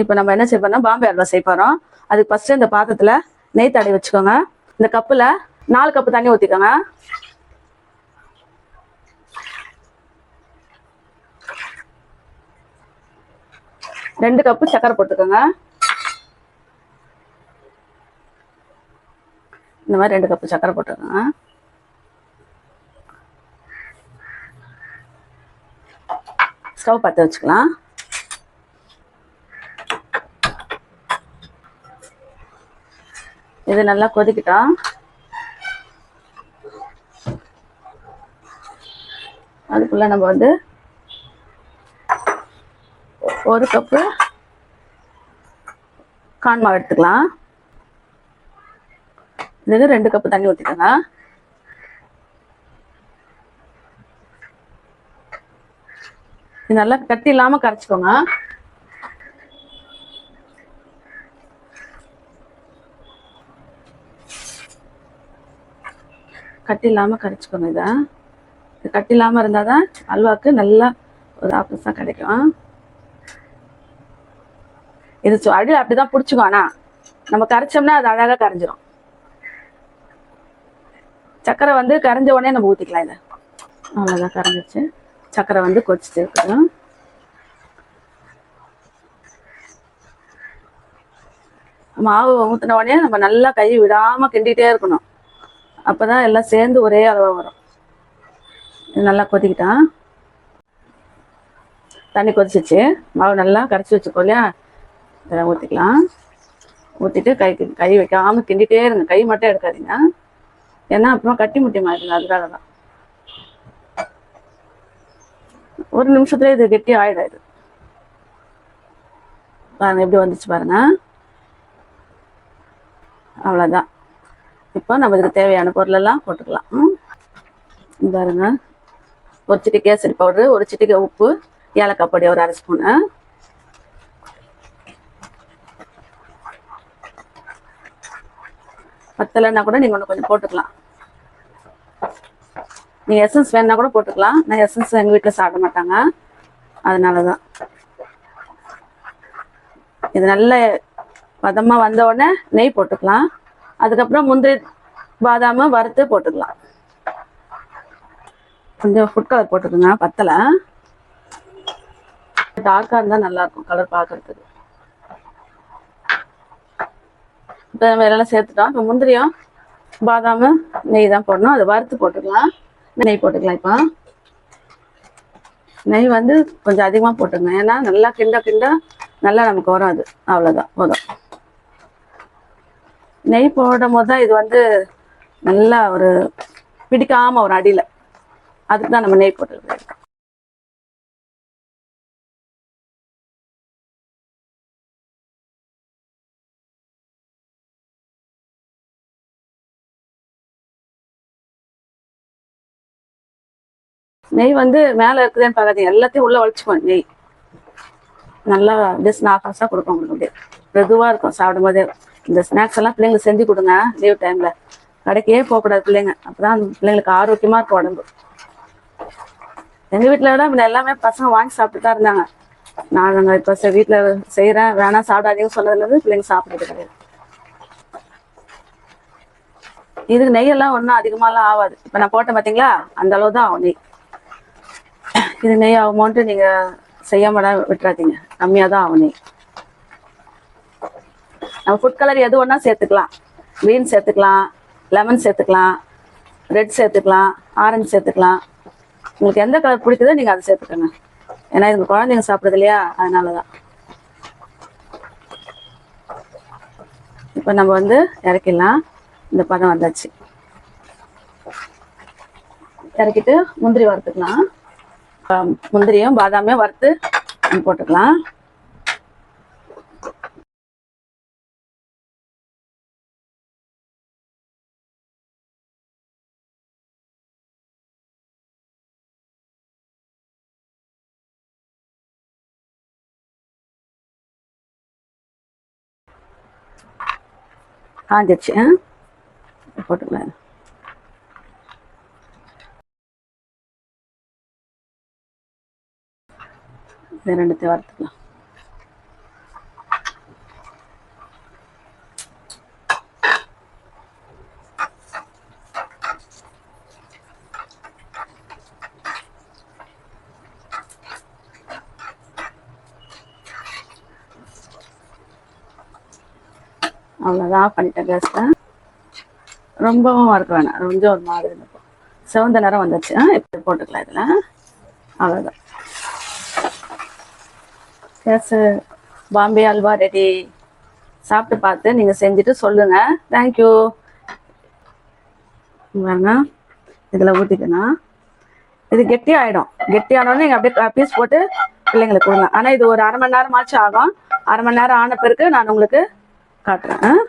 இப்போ நம்ம என்ன செய்ய போறோம் பாம்பே அல்வா செய்ய போகிறோம் அதுக்கு ஃபஸ்ட்டு இந்த பாத்திரத்தில் நெய் தடை வச்சுக்கோங்க. இந்த கப்பில் நாலு கப்பு தண்ணி ஊற்றிக்கோங்க ரெண்டு கப்பு சக்கரை போட்டுக்கோங்க. இந்த மாதிரி ரெண்டு கப்பு சக்கரை போட்டுக்கோங்க. ஸ்டவ் பற்ற வச்சுக்கலாம். இது நல்லா கொதிக்கிட்டோம் அதுக்குள்ள நம்ம வந்து ஒரு கப்பு கான் எடுத்துக்கலாம். இதுக்கு ரெண்டு கப்பு தண்ணி ஊற்றிக்கோங்க இது நல்லா கட்டி இல்லாமல் கரைச்சிக்கோங்க. கட்டி இல்லாமல் கரைச்சிக்கோங்க இதை. இது கட்டி இல்லாமல் இருந்தால் தான் அல்வாவுக்கு நல்லா ஒரு ஆப்பஸாக கிடைக்கும். இது சு- அடி அப்படிதான் பிடிச்சிக்கும். ஆனால் நம்ம கரைச்சோம்னா அது அழகாக கரைஞ்சிரும். சக்கரை வந்து கரைஞ்ச உடனே நம்ம ஊற்றிக்கலாம் இதை. அவ்வளோதான் கரைஞ்சிச்சு சக்கரை வந்து கொச்சிட்டு மாவு ஊற்றின உடனே நம்ம நல்லா கை விடாமல் கிண்டிகிட்டே இருக்கணும். அப்போ தான் எல்லாம் சேர்ந்து ஒரே அளவாக வரும். நல்லா கொதிக்கிட்டான் தண்ணி கொதிச்சிச்சு. மாவு நல்லா கரைச்சி வச்சுக்கோ இல்லையா? இதெல்லாம் ஊற்றிக்கலாம் ஊற்றிட்டு கை கை வைக்காமல் கிண்டிகிட்டே இருங்க. கை மட்டும் எடுக்காதீங்க. ஏன்னா அப்புறம் கட்டி முட்டி மாறிடுங்க அதுக்காக தான் ஒரு நிமிஷத்துல இது கெட்டி ஆயிடாது. பாருங்க எப்படி வந்துச்சு பாருங்க. அவ்வளோதான் இப்போ நம்ம இதுக்கு தேவையான பொருளெல்லாம் போட்டுக்கலாம். பாருங்க. ஒரு சிட்டி கேசரி பவுடரு ஒரு சிட்டிகை உப்பு ஏலக்காய் பொடி ஒரு அரை ஸ்பூனு. பத்தலைன்னா கூட நீங்கள் ஒன்று கொஞ்சம் போட்டுக்கலாம். நீங்கள் எசன்ஸ் வேணுன்னா கூட போட்டுக்கலாம். நான் எசன்ஸ் எங்கள் வீட்டில் சாப்பிட மாட்டாங்க. அதனால தான் இது நல்ல பதமாக வந்த உடனே நெய் போட்டுக்கலாம். அதுக்கப்புறம் முந்திரி பாதாம வறுத்து போட்டுக்கலாம். கொஞ்சம் ஃபுட் கலர் போட்டுக்கோங்க பத்தலை. டார்க்காக இருந்தால் நல்லாயிருக்கும் கலர் பார்க்கறதுக்கு இப்போ நம்ம எல்லாம் சேர்த்துட்டோம். இப்போ முந்திரியும் பாதாம நெய் தான் போடணும். அதை வறுத்து போட்டுக்கலாம். நெய் போட்டுக்கலாம் இப்போ. நெய் வந்து கொஞ்சம் அதிகமாக போட்டுங்க ஏன்னா நல்லா கிண்ட கிண்ட நல்லா நமக்கு வரும் அது அவ்வளோதான் போதும். நெய் போடும் போது தான் இது வந்து நல்லா ஒரு பிடிக்காம ஒரு அடியில். அதுக்கு தான் நம்ம நெய் போட்டுருக்கோம் நெய் வந்து மேலே இருக்குதுன்னு பார்க்காதீங்க. எல்லாத்தையும் உள்ள வலிச்சுக்கோங்க நெய். நல்லா அப்படியே ஸ்நாக்ஸாக கொடுப்போம் உங்களுக்கு அப்படியே. மெதுவாக இருக்கும் சாப்பிடும் போதே இந்த ஸ்நாக்ஸ் எல்லாம் பிள்ளைங்களுக்கு செஞ்சு கொடுங்க லீவ் டைமில். கடைக்கே போகக்கூடாது பிள்ளைங்க. அப்பதான் பிள்ளைங்களுக்கு ஆரோக்கியமாக இருக்கும் உடம்பு. எங்கள் வீட்டில் விட முன்ன எல்லாமே பசங்க வாங்கி சாப்பிட்டு தான் இருந்தாங்க. நான் இப்போ வீட்டில் செய்கிறேன் வேணாம் சாப்பிடாதீங்கன்னு சொன்னதுலேருந்து பிள்ளைங்க சாப்பிட்றது கிடையாது. இதுக்கு நெய்யெல்லாம் ஒன்றும் அதிகமாலாம் ஆகாது இப்போ நான் போட்டேன் பார்த்தீங்களா அந்த அளவு தான் ஆகும் நெய். இது நெய் ஆகுமோன்ட்டு நீங்கள் செய்யாமடா விட்டுறாதீங்க. கம்மியாக தான் ஆகும் நெய். நம்ம ஃபுட் கலர் எது ஒன்றா சேர்த்துக்கலாம். மீன் சேர்த்துக்கலாம். லெமன் சேர்த்துக்கலாம். ரெட் சேர்த்துக்கலாம். ஆரஞ்சு சேர்த்துக்கலாம். உங்களுக்கு எந்த கலர் பிடிக்குதோ நீங்கள் அதை சேர்த்துக்கோங்க. ஏன்னா இது குழந்தைங்க சாப்பிட்றது இல்லையா? அதனால தான் இப்போ நம்ம வந்து இறக்கிடலாம். இந்த பதம் வந்தாச்சு. இறக்கிட்டு முந்திரி வறுத்துக்கலாம். முந்திரியும் பாதாமையும் வறுத்து போட்டுக்கலாம். காஞ்சிருச்சு ஆ? போட்டுக்கலாம் இதை ரெண்டுத்தையும் வறுத்துக்கலாம் அவ்வளோதான் ஆஃப் பண்ணிட்டேன் கேஸை ரொம்பவும் வறுக்க வேணாம் கொஞ்சம் ஒரு மாதிரி இருக்கும். செவந்த நேரம் வந்துச்சு ஆ இப்போ போட்டுக்கலாம் இதில். அவ்வளோதான் கேஸு பாம்பே அல்வா ரெடி சாப்பிட்டு பார்த்து நீங்கள் செஞ்சுட்டு சொல்லுங்கள் தேங்க்யூ பாருங்க. இதில் ஊற்றிக்கணும் இது கெட்டி ஆகிடும் கெட்டி ஆனோடனே நீங்கள் அப்படியே பீஸ் போட்டு பிள்ளைங்களுக்கு கொடுங்க. ஆனால் இது ஒரு அரை மணி நேரமாச்சும் ஆகும். அரை மணி நேரம் ஆன பிறகு நான் உங்களுக்கு காட்டுறேன்